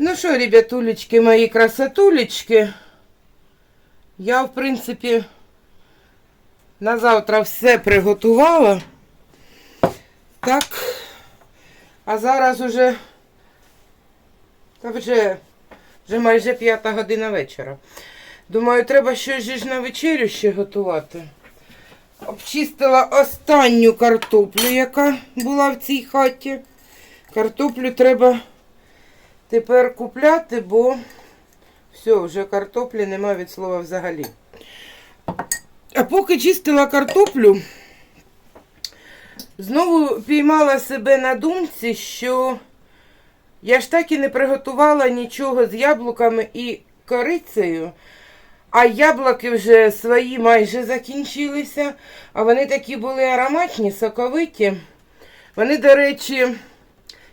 Ну що, ребятулечки, мої красотулечки, я, в принципі, на завтра все приготувала. Так, а зараз уже, та вже, вже майже п'ята година вечора. Думаю, треба щось ж на вечерю ще готувати. Обчистила останню картоплю, яка була в цій хаті. Картоплю треба тепер купляти, бо все, вже картоплі нема від слова взагалі. А поки чистила картоплю, знову піймала себе на думці, що я ж так і не приготувала нічого з яблуками і корицею. А яблуки вже свої майже закінчилися, а вони такі були ароматні, соковиті. Вони, до речі,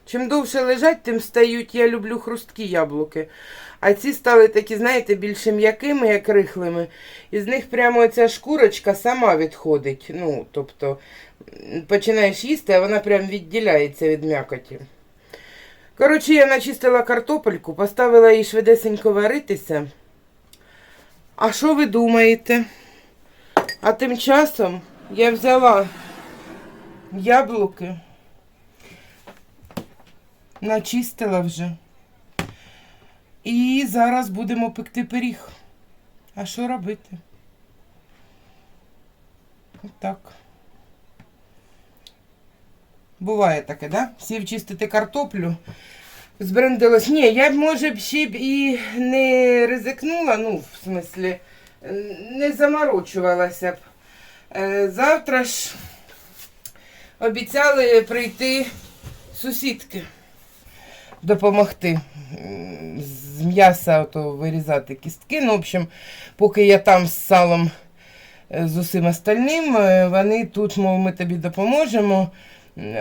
чим довше лежать, тим стають. Я люблю хрусткі яблуки. А ці стали такі, знаєте, більше м'якими, як рихлими. І з них прямо ця шкурочка сама відходить. Ну, тобто, починаєш їсти, а вона прям відділяється від м'якоті. Коротше, я начистила картопельку, поставила її швидесенько варитися. А що ви думаєте? А тим часом я взяла яблуки, начистила вже. І зараз будемо пекти пиріг. А що робити? Отак. Буває таке, да? Сів чистити картоплю. Збрендилось. Ні, я б, може б ще б і не ризикнула, ну, в смислі, не заморочувалася б. Е, Завтра ж обіцяли прийти сусідки допомогти з м'яса ото вирізати кістки. Ну, в общем, поки я там з салом е, з усім остальним, е, вони тут, мов, ми тобі допоможемо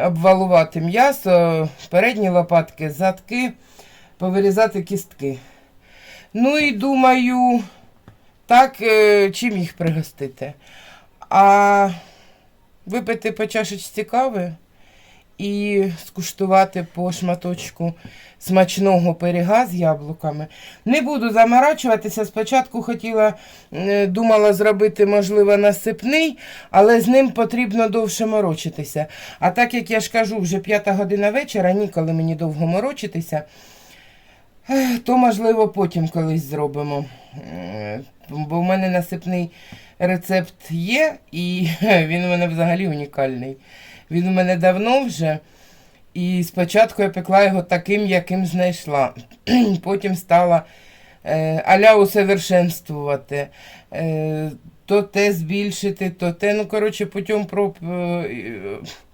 обвалувати м'ясо, передні лопатки, задки, повирізати кістки. Ну і думаю, так, е, чим їх пригостити? А випити по чашечці кави і скуштувати по шматочку смачного пиріга з яблуками. Не буду заморачуватися. Спочатку хотіла, думала зробити, можливо, насипний, але з ним потрібно довше морочитися. А так як я ж кажу, вже п'ята година вечора, ніколи мені довго морочитися, то, можливо, потім колись зробимо. Бо в мене насипний рецепт є, і він у мене взагалі унікальний. Він у мене давно вже. І спочатку я пекла його таким, яким знайшла. Потім стала е, аля усовершенствувати. Е, то те збільшити, то те. Ну, коротше, путем проб е,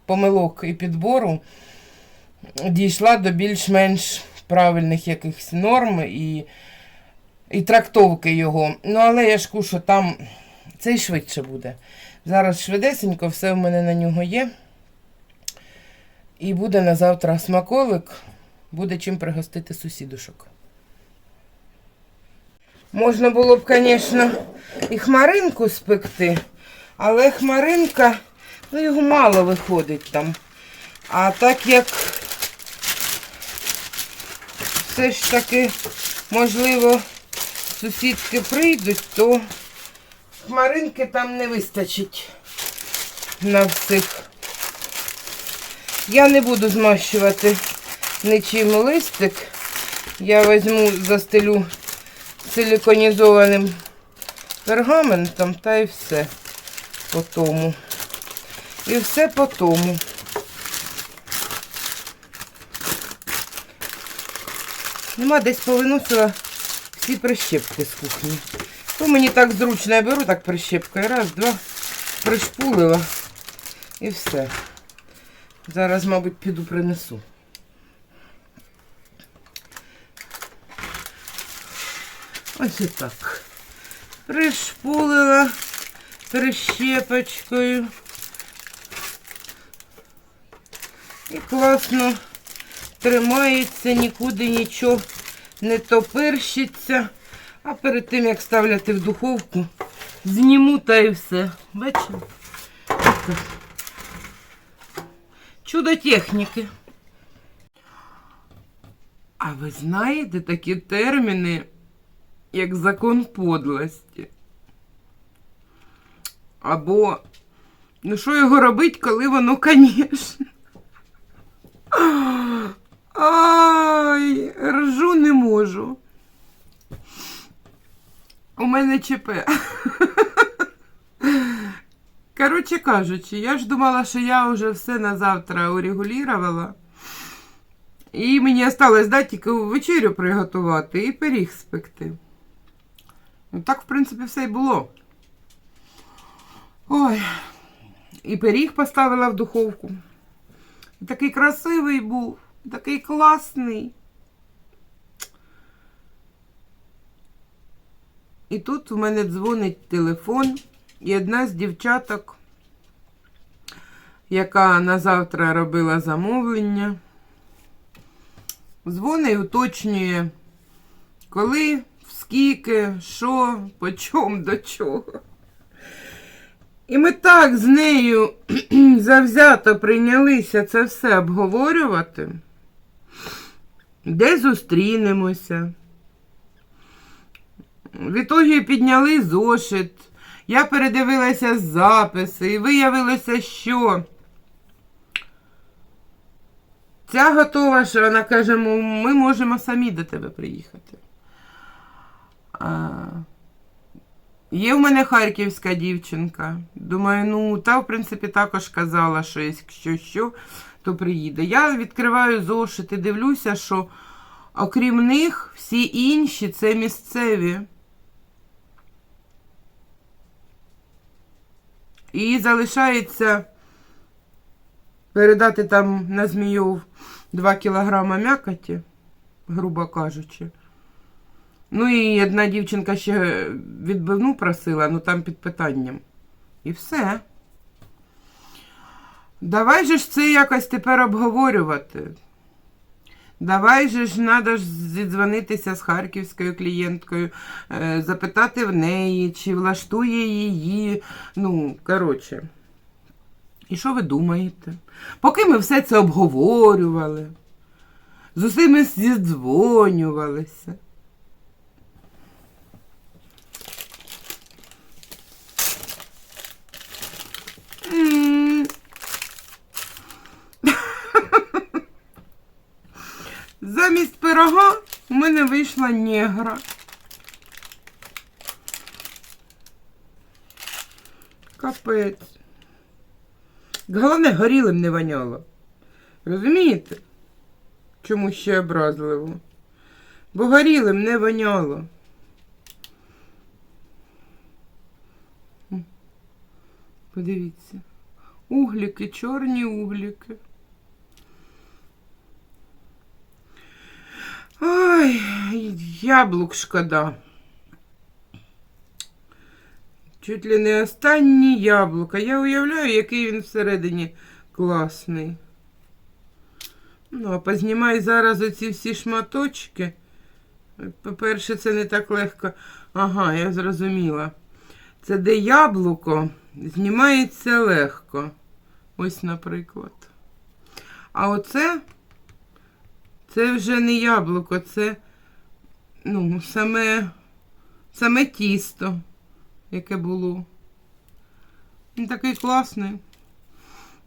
помилок і підбору дійшла до більш-менш правильних якихось норм і, і трактовки його. Ну, але я ж кушу, там це й швидше буде. Зараз швидесенько, все в мене на нього є. І буде на завтра смаколик, буде чим пригостити сусідушок. Можна було б, звісно, і хмаринку спекти, але хмаринка, ну його мало виходить там. А так як все ж таки, можливо, сусідки прийдуть, то хмаринки там не вистачить на всіх. Я не буду змащувати нічим листик. Я візьму, застелю силіконізованим пергаментом та і все по тому. І все по тому. Нема десь повиносила всі прищепки з кухні. То мені так зручно, я беру так прищепкою. Раз, два, пришпулила і все. Зараз, мабуть, піду принесу. Ось і так. Пришпулила прищепочкою. І класно тримається, нікуди нічого не топирщиться. А перед тим, як ставляти в духовку, зніму та і все. Бачите? Чудо техніки. А ви знаєте такі терміни, як закон подлості? Або, ну що його робить, коли воно, звісно. Ай, ржу не можу. У мене ЧП. Коротше кажучи, я ж думала, що я вже все на завтра урегулювала. І мені осталось да, тільки вечерю приготувати і пиріг спекти. Ну, так, в принципі, все й було. Ой. І пиріг поставила в духовку. І такий красивий був, і такий класний. І тут у мене дзвонить телефон, і одна з дівчаток, яка на завтра робила замовлення, дзвонить і уточнює, коли, скільки, що, по чому, до чого. І ми так з нею завзято прийнялися це все обговорювати, де зустрінемося. В ітогі підняли зошит. Я передивилася записи, і виявилося, що ця готова, що вона каже, ми можемо самі до тебе приїхати. А, є в мене харківська дівчинка. Думаю, ну, та, в принципі, також казала, що якщо що, то приїде. Я відкриваю зошит і дивлюся, що окрім них, всі інші це місцеві. І залишається передати там на змійов 2 кілограма м'якоті, грубо кажучи. Ну і одна дівчинка ще відбивну просила, ну там під питанням. І все. Давай же ж це якось тепер обговорювати. Давай же ж треба зідзвонитися з харківською клієнткою, е, запитати в неї, чи влаштує її. Ну, коротше. І що ви думаєте? Поки ми все це обговорювали, з усіми зідзвонювалися. Пирога у мене вийшла негра. Капець. Головне, горілим не воняло. Розумієте? Чому ще образливо? Бо горілим не воняло. Подивіться. Угліки, чорні угліки. Ой, яблук шкода. Чуть ли не останні яблука. Я уявляю, який він всередині класний. Ну, а познімай зараз оці всі шматочки. По-перше, це не так легко. Ага, я зрозуміла. Це де яблуко знімається легко. Ось, наприклад. А оце це вже не яблуко, це ну, саме, саме тісто, яке було. Він такий класний.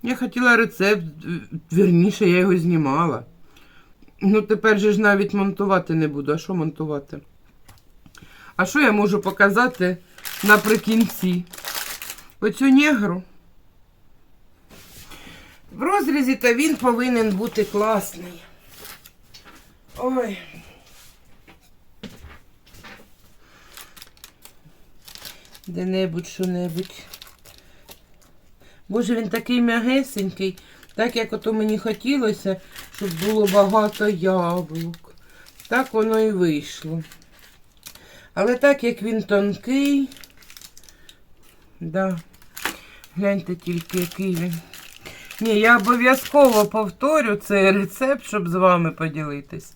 Я хотіла рецепт, вірніше, я його знімала. Ну, тепер же ж навіть монтувати не буду. А що монтувати? А що я можу показати наприкінці? Оцю негру. В розрізі то він повинен бути класний. Ой. Де-небудь, що-небудь. Боже, він такий м'ягесенький, так як ото мені хотілося, щоб було багато яблук. Так воно і вийшло. Але так як він тонкий, да, гляньте тільки, який він. Ні, я обов'язково повторю цей рецепт, щоб з вами поділитись.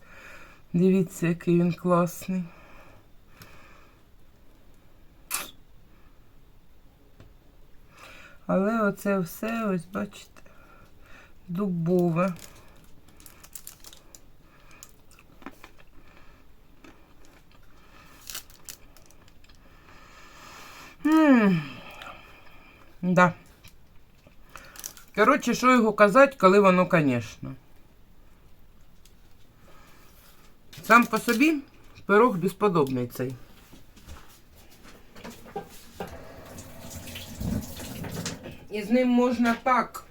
Дивіться, який він класний. Але оце все, ось бачите, дубове. Да. Коротше, що його казати, коли воно, звісно. Сам по собі пирог безподобний цей. І з ним можна так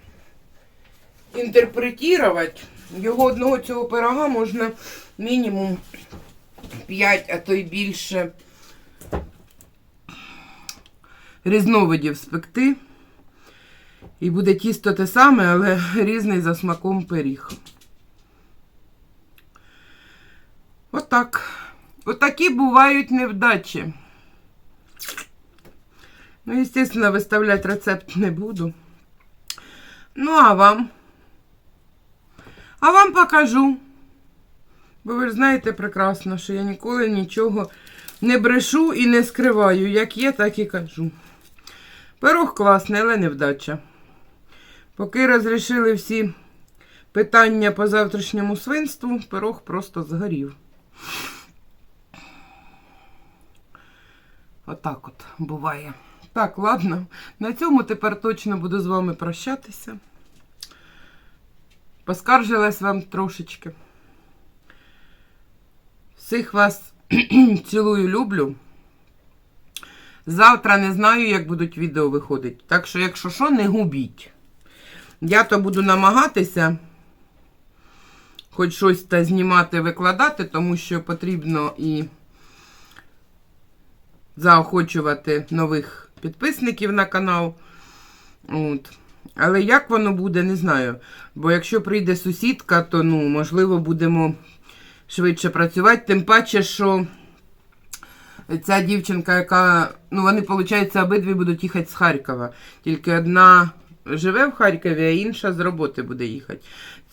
інтерпретувати. Його одного цього пирога можна мінімум 5, а то й більше різновидів спекти. І буде тісто те саме, але різний за смаком пиріг. Отак. Отакі бувають невдачі. Ну, естественно, виставляти рецепт не буду. Ну, а вам? А вам покажу. Бо ви ж знаєте прекрасно, що я ніколи нічого не брешу і не скриваю. Як є, так і кажу. Пирог класний, але невдача. Поки розрішили всі питання по завтрашньому свинству, пирог просто згорів. Отак от буває. Так, ладно. На цьому тепер точно буду з вами прощатися. Поскаржилась вам трошечки. Всіх вас цілую, люблю. Завтра не знаю, як будуть відео виходити. Так що, якщо що, не губіть. Я то буду намагатися хоч щось та знімати, викладати, тому що потрібно і заохочувати нових підписників на канал. От. Але як воно буде, не знаю. Бо якщо прийде сусідка, то ну, можливо будемо швидше працювати. Тим паче, що ця дівчинка, яка. Ну, вони, виходить, обидві будуть їхати з Харкова. Тільки одна живе в Харкові, а інша з роботи буде їхати.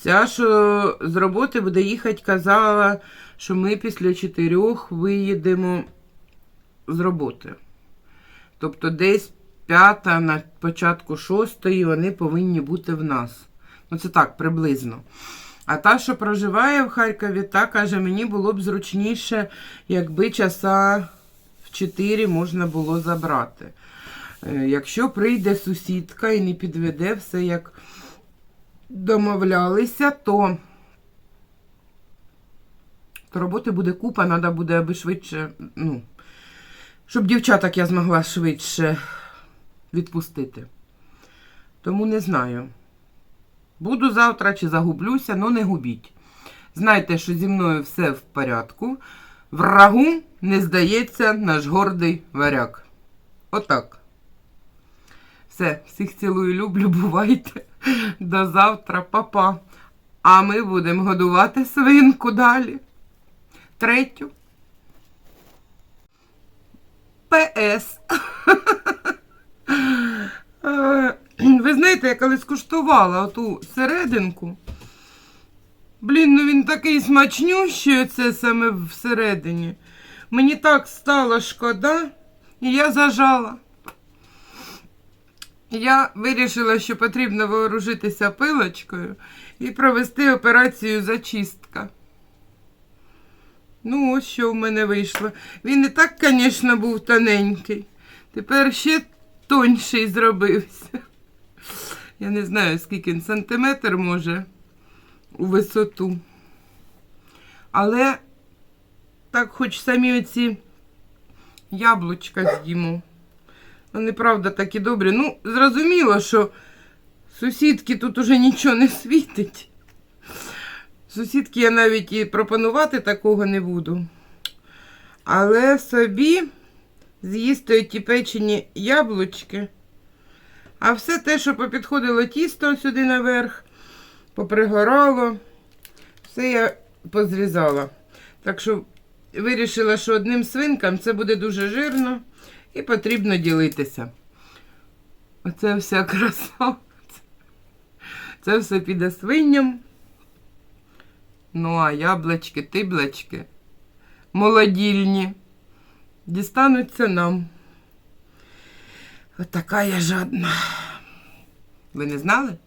Ця, що з роботи буде їхати, казала, що ми після чотирьох виїдемо з роботи. Тобто десь п'ята на початку шостої вони повинні бути в нас. Ну, це так, приблизно. А та, що проживає в Харкові, та каже, мені було б зручніше, якби часа в 4 можна було забрати. Е, Якщо прийде сусідка і не підведе все, як домовлялися, то, то роботи буде купа, треба буде аби швидше, ну, щоб дівчаток я змогла швидше відпустити. Тому не знаю. Буду завтра чи загублюся, ну не губіть. Знайте, що зі мною все в порядку. Врагу не здається наш гордий варяг. Отак. Все, всіх цілую, люблю, бувайте. До завтра, папа. А ми будемо годувати свинку далі. Третю. ПС. Е, Ви знаєте, я коли скуштувала оту серединку. Блін, ну він такий смачнющий, оце саме всередині. Мені так стало шкода, і я зажала. Я вирішила, що потрібно вооружитися пилочкою і провести операцію зачистка. Ну, ось що в мене вийшло. Він і так, звісно, був тоненький. Тепер ще тонший зробився. Я не знаю, скільки він сантиметр може у висоту. Але так хоч самі оці яблучка з'їмо. Вони, правда, такі добрі. Ну, зрозуміло, що сусідки тут уже нічого не світить. Сусідки я навіть і пропонувати такого не буду. Але собі з'їсти ті печені яблучки. А все те, що попідходило тісто сюди наверх, попригорало, все я позрізала. Так що вирішила, що одним свинкам це буде дуже жирно і потрібно ділитися. Оце вся краса. Це все піде свиням. Ну, а яблочки, тиблочки, молодільні, дістануться нам. Отака я жадна. Ви не знали?